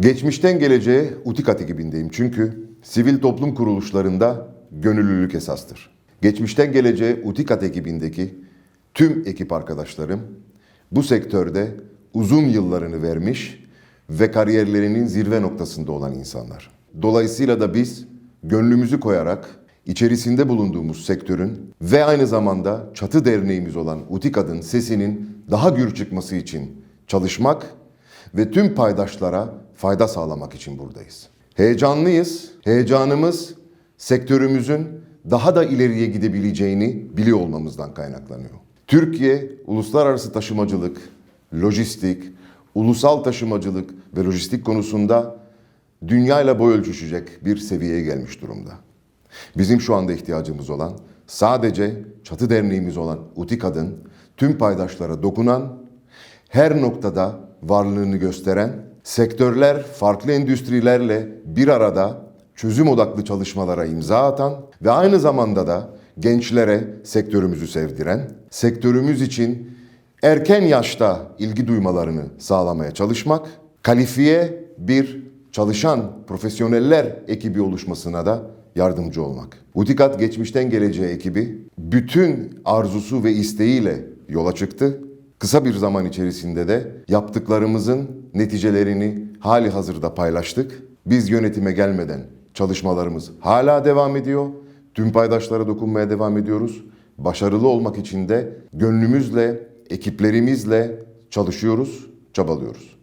Geçmişten geleceğe Utikat ekibindeyim çünkü sivil toplum kuruluşlarında gönüllülük esastır. Geçmişten geleceğe Utikat ekibindeki tüm ekip arkadaşlarım bu sektörde uzun yıllarını vermiş ve kariyerlerinin zirve noktasında olan insanlar. Dolayısıyla da biz gönlümüzü koyarak içerisinde bulunduğumuz sektörün ve aynı zamanda çatı derneğimiz olan Utikad'ın sesinin daha gür çıkması için çalışmak ve tüm paydaşlara fayda sağlamak için buradayız. Heyecanlıyız. Heyecanımız sektörümüzün daha da ileriye gidebileceğini biliyor olmamızdan kaynaklanıyor. Türkiye uluslararası taşımacılık, lojistik, ulusal taşımacılık ve lojistik konusunda dünyayla boy ölçüşecek bir seviyeye gelmiş durumda. Bizim şu anda ihtiyacımız olan sadece çatı derneğimiz olan Utikad'ın tüm paydaşlara dokunan, her noktada varlığını gösteren, sektörler farklı endüstrilerle bir arada çözüm odaklı çalışmalara imza atan ve aynı zamanda da gençlere sektörümüzü sevdiren, sektörümüz için erken yaşta ilgi duymalarını sağlamaya çalışmak, kalifiye bir çalışan profesyoneller ekibi oluşmasına da yardımcı olmak. Utikat geçmişten geleceğe ekibi bütün arzusu ve isteğiyle yola çıktı. Kısa bir zaman içerisinde de yaptıklarımızın neticelerini hali hazırda paylaştık. Biz yönetime gelmeden çalışmalarımız hala devam ediyor. Tüm paydaşlara dokunmaya devam ediyoruz. Başarılı olmak için de gönlümüzle, ekiplerimizle çalışıyoruz, çabalıyoruz.